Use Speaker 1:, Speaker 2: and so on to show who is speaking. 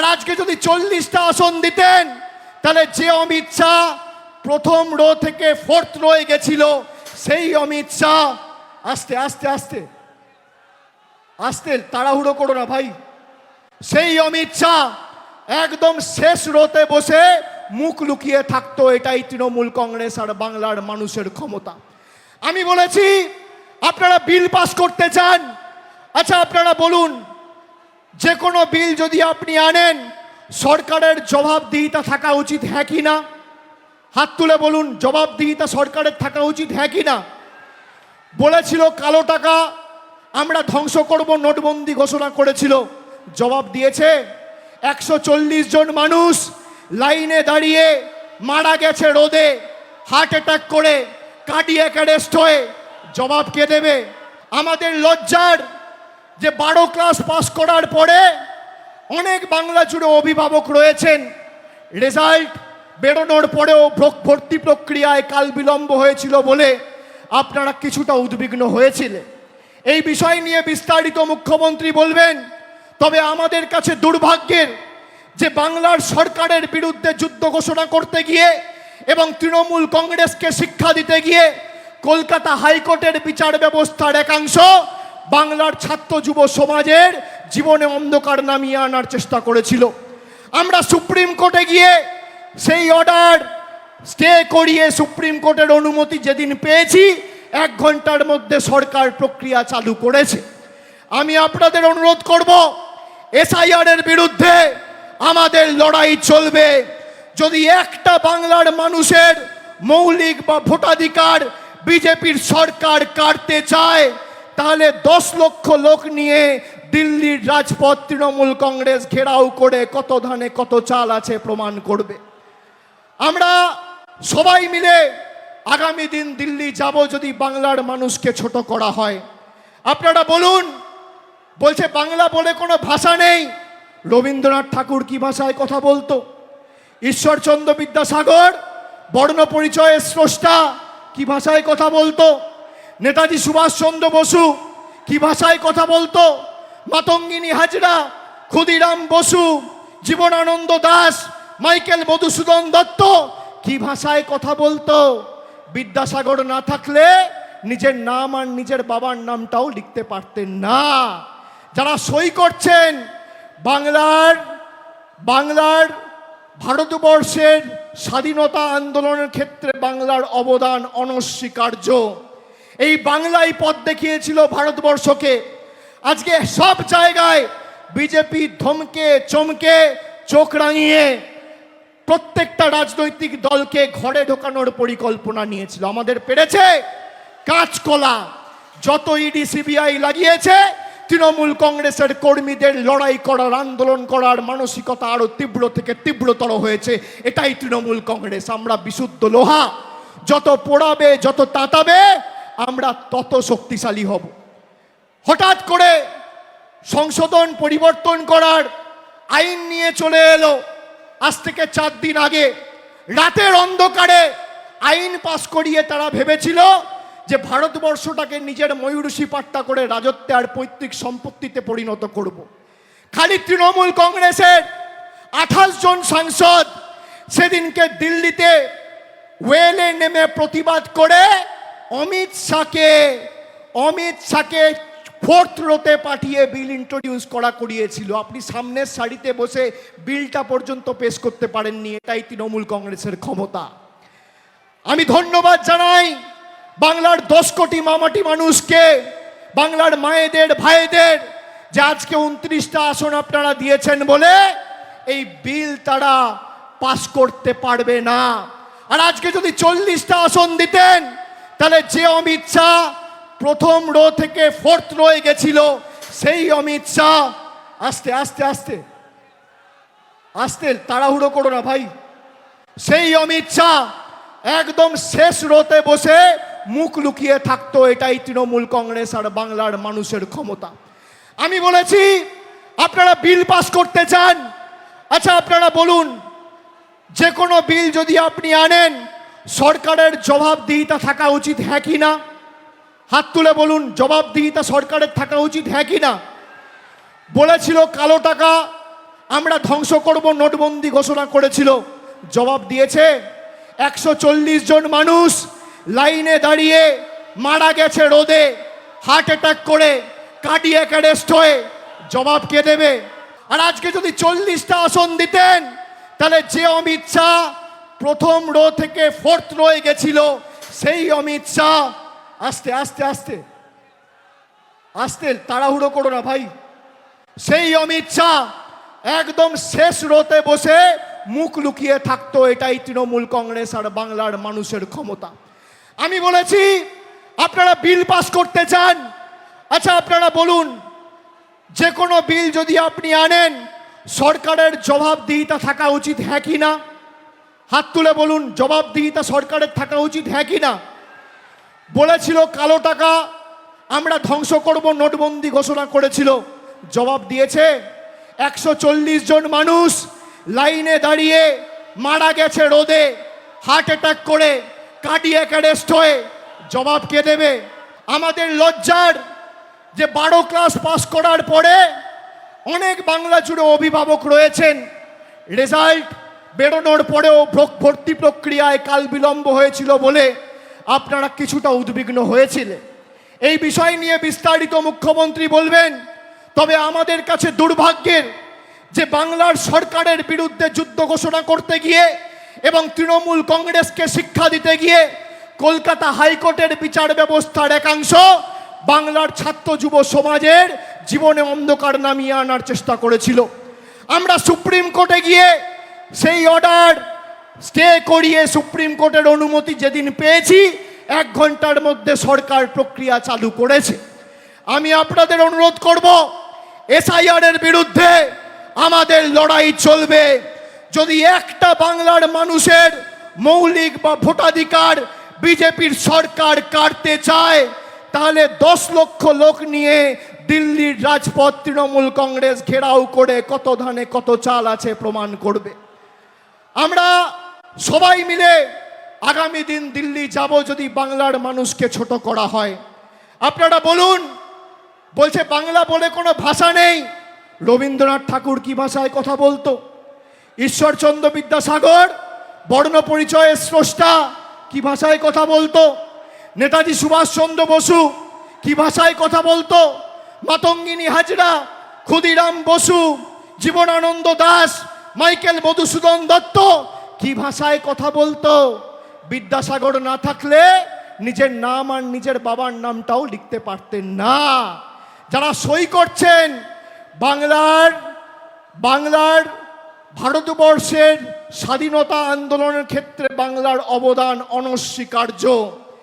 Speaker 1: আর আজকে যদি চল্লিশটা আসন দিতেন, তাহলে যে অমিত শাহ প্রথম রো থেকে ফোর্থ রোয়ে গেছিল, সেই অমিত শাহ আস্তে আস্তে আস্তে আস্তে, তাড়াহুড়ো করো না ভাই। সেই অমিত শাহ একদম শেষ রোতে বসে মুখ লুকিয়ে থাকতো, এটাই তৃণমূল কংগ্রেস আর বাংলার মানুষের ক্ষমতা। আমি বলেছি, আপনারা বিল পাস করতে চান? আচ্ছা আপনারা বলুন যে কোনো বিল যদি আপনি আনেন, সরকারের জবাবদিহিতা থাকা উচিত হ্যাঁ কি না? হাত তুলে বলুন, জবাবদিহিতা সরকারের থাকা উচিত হ্যাঁ কি না? বলেছিল কালো টাকা, আমরা ধ্বংস করব নোটবন্দি ঘোষণা করেছিল। জবাব দিয়েছে, একশো চল্লিশ জন মানুষ লাইনে দাঁড়িয়ে মারা গেছে রোদে, হার্ট অ্যাটাক করে, কার্ডিয়াক অ্যারেস্ট হয়ে জবাব কে দেবে? আমাদের লজ্জার যে বারো ক্লাস পাস করার পরে অনেক বাংলা জুড়ে অভিভাবক রয়েছেন। রেজাল্ট বেরোনোর পরেও ভ্র- ভর্তি প্রক্রিয়ায় কাল বিলম্ব হয়েছিল বলে আপনারা কিছুটা উদ্বিগ্ন হয়েছিলেন। এই বিষয় নিয়ে বিস্তারিত মুখ্যমন্ত্রী বলবেন, তবে আমাদের কাছে দুর্ভাগ্যের যে বাংলার সরকারের বিরুদ্ধে যুদ্ধ ঘোষণা করতে গিয়ে এবং তৃণমূল কংগ্রেসকে শিক্ষা দিতে গিয়ে কলকাতা হাইকোর্টের বিচার ব্যবস্থার একাংশ বাংলার ছাত্র যুব সমাজের জীবনে অন্ধকার নামিয়ে আনার চেষ্টা করেছিল। আমরা সুপ্রিম কোর্টে গিয়ে সেই অর্ডার স্টে করিয়ে সুপ্রিম কোর্টের অনুমতি যেদিন পেয়েছি, এক ঘণ্টার মধ্যে সরকার প্রক্রিয়া চালু করেছে। আমি আপনাদের অনুরোধ করব, এসআইআর এর বিরুদ্ধে আমাদের লড়াই চলবে। যদি একটা বাংলার মানুষের মৌলিক বা ভোটাধিকার বিজেপির সরকার কাটতে চায় তাহলে দশ লক্ষ লোক নিয়ে দিল্লির রাজপথ তৃণমূল কংগ্রেস ঘেরাও করে কত ধানে কত চাল আছে প্রমাণ করবে। আমরা সবাই মিলে আগামী দিন দিল্লি যাব যদি বাংলার মানুষকে ছোট করা হয়। আপনারা বলুন, বলছে বাংলা বলে কোনো ভাষা নেই। রবীন্দ্রনাথ ঠাকুর কি ভাষায় কথা বলতো? ঈশ্বরচন্দ্র বিদ্যাসাগর, বর্ণ পরিচয়ের স্রষ্টা, কি ভাষায় কথা বলতো? নেতাজি সুভাষচন্দ্র বসু কি ভাষায় কথা বলতো? মাতঙ্গিনী হাজরা, ক্ষুদিরাম বসু, জীবনানন্দ দাস, মাইকেল মধুসূদন দত্ত কি ভাষায় কথা বলতো? বিদ্যাসাগর না থাকলে নিজের নাম আর নিজের বাবার নামটাও লিখতে পারতেন না। যারা সই করছেন বাংলার বাংলার ভারতবর্ষের স্বাধীনতা আন্দোলনের ক্ষেত্রে বাংলার অবদান অনস্বীকার্য। এই বাংলায় পথ দেখিয়েছিল ভারতবর্ষকে। আজকে সব জায়গায় বিজেপি ধমকে, চমকে, চোখ রাঙিয়ে প্রত্যেকটা রাজনৈতিক দলকে ঘরে ঢোকানোর পরিকল্পনা নিয়েছিল। আমাদের পেরেছে কাঁচকলা। যত ইডি সিবিআই লাগিয়েছে, তৃণমূল কংগ্রেসের কর্মীদের লড়াই করার, আন্দোলন করার মানসিকতা আরও তীব্র থেকে তীব্রতর হয়েছে। এটাই তৃণমূল কংগ্রেস। আমরা বিশুদ্ধ লোহা। যত পোড়াবে, যত তাতাবে আমরা তত শক্তিশালী হব হঠাৎ করে সংশোধন পরিবর্তন করার আইন নিয়ে চলে এলো আজ থেকে চার দিন আগে রাতের অন্ধকারে আইন পাশ করিয়ে তারা ভেবেছিল যে ভারতবর্ষটাকে নিজের ময়ূরসী পাট্টা করে রাজত্বে আর পৈতৃক সম্পত্তিতে পরিণত করব। খালি তৃণমূল কংগ্রেসের আঠাশ জন সাংসদ সেদিনকে দিল্লিতে ওয়েলে নেমে প্রতিবাদ করে অমিত শাহকে অমিত শাহকে ফোর্থ রোতে পাঠিয়ে বিল ইন্ট্রোডিউস করা করিয়েছিল। আপনি সামনের সারিতে বসে বিলটা পর্যন্ত পেশ করতে পারেননি, এটাই তৃণমূল কংগ্রেসের ক্ষমতা। আমি ধন্যবাদ জানাই বাংলার দশ কোটি মামাটি মানুষকে, বাংলার মায়েদের, ভাইদের, যে আজকে উনত্রিশটা আসন আপনারা দিয়েছেন বলে এই বিল তারা পাস করতে পারবে না। আর আজকে যদি চল্লিশটা আসন দিতেন তাহলে যে অমিত শাহ প্রথম রো থেকে ফোর্থ রোয়ে গেছিল, সেই অমিত শাহ, আস্তে আস্তে আস্তে আস্তে, তাড়াহুড়ো করো না ভাই। সেই অমিত শাহ একদম শেষ রোতে বসে মুখ লুকিয়ে থাকতো, এটাই তৃণমূল কংগ্রেস আর বাংলার মানুষের ক্ষমতা। আমি বলেছি, আপনারা বিল পাস করতে চান? আচ্ছা আপনারা বলুন, যে কোনো বিল যদি আপনি আনেন সরকারের জবাবদিহিতা থাকা উচিত হ্যাঁ কি না? হাত তুলে বলুন, জবাবদিহিতা সরকারের থাকা উচিত হ্যাঁ কি না? বলেছিল কালো টাকা, আমরা ধ্বংস করব, নোটবন্দি ঘোষণা করেছিল। জবাব দিয়েছে, একশো চল্লিশ জন মানুষ লাইনে দাঁড়িয়ে মারা গেছে রোদে, হার্ট অ্যাটাক করে, কার্ডিয়াক অ্যারেস্ট হয়ে। জবাব কে দেবে? আর আজকে যদি চল্লিশটা আসন দিতেন, তাহলে যে অমিত শাহ প্রথম রো থেকে ফোর্থ রোয়ে গেছিল, সেই অমিত শাহ। আস্তে আস্তে আস্তে। আস্তে, তাড়াহুড়ো করো না ভাই। সেই অমিত শাহ একদম শেষ রোতে বসে মুখ লুকিয়ে থাকতো, এটাই তৃণমূল কংগ্রেস আর বাংলার মানুষের ক্ষমতা। আমি বলেছি, আপনারা বিল পাস করতে চান? আচ্ছা আপনারা বলুন, যে কোনো বিল যদি আপনি আনেন, সরকারের জবাবদিহিতা থাকা উচিত হ্যাঁ কি না? হাত তুলে বলুন, জবাবদিহিতা সরকারের থাকা উচিত হ্যাঁ কি না? বলেছিল, কালো টাকা আমরা ধ্বংস করব, নোটবন্দি ঘোষণা করেছিল। জবাব দিয়েছে, একশো চল্লিশ জন মানুষ লাইনে দাঁড়িয়ে মারা গেছে রোদে, হার্ট অ্যাটাক করে, কার্ডিয়াক অ্যারেস্ট হয়ে। জবাব কে দেবে? আমাদের লজ্জার যে বারো ক্লাস পাস করার পরে অনেক বাংলা জুড়ে অভিভাবক রয়েছেন। রেজাল্ট বেরোনোর পরেও ভ্র- ভর্তি প্রক্রিয়ায় কাল বিলম্ব হয়েছিল বলে আপনারা কিছুটা উদ্বিগ্ন হয়েছিলেন এই বিষয় নিয়ে বিস্তারিত মুখ্যমন্ত্রী বলবেন, তবে আমাদের কাছে দুর্ভাগ্যের যে বাংলার সরকারের বিরুদ্ধে যুদ্ধ ঘোষণা করতে গিয়ে এবং তৃণমূল কংগ্রেসকে শিক্ষা দিতে গিয়ে কলকাতা হাইকোর্টের বিচার ব্যবস্থার একাংশ বাংলার ছাত্র যুব সমাজের জীবনে অন্ধকার নামিয়ে আনার চেষ্টা করেছিল। আমরা সুপ্রিম কোর্টে গিয়ে সেই অর্ডার স্টে করিয়ে সুপ্রিম কোর্টের অনুমতি যেদিন পেয়েছি, এক ঘণ্টার মধ্যে সরকার প্রক্রিয়া চালু করেছে। আমি আপনাদের অনুরোধ করব, এসআইআর এর বিরুদ্ধে আমাদের লড়াই চলবে। যদি একটা বাংলার মানুষের মৌলিক বা ভোটাধিকার বিজেপির সরকার কাটতে চায়, তাহলে দশ লক্ষ লোক নিয়ে দিল্লির রাজপথ তৃণমূল কংগ্রেস ঘেরাও করে কত ধানে কত চাল আছে প্রমাণ করবে। আমরা সবাই মিলে আগামী দিন দিল্লি যাব যদি বাংলার মানুষকে ছোট করা হয়। আপনারা বলুন, বলছে বাংলা বলে কোনো ভাষা নেই। রবীন্দ্রনাথ ঠাকুর কি ভাষায় কথা বলতো? ঈশ্বরচন্দ্র বিদ্যাসাগর, বর্ণ পরিচয়ের স্রষ্টা, কি ভাষায় কথা বলতো? নেতাজি সুভাষচন্দ্র বসু কি ভাষায় কথা বলতো? মাতঙ্গিনী হাজরা, ক্ষুদিরাম বসু, জীবনানন্দ দাস মাইকেল মধুসূদন দত্ত কি ভাষায় কথা বলতো? বিদ্যাসাগর না থাকলে নিজের নাম আর নিজের বাবার নামটাও লিখতে পারতেন না। যারা সই করছেন বাংলার বাংলার ভারতবর্ষের স্বাধীনতা আন্দোলনের ক্ষেত্রে বাংলার অবদান অনস্বীকার্য।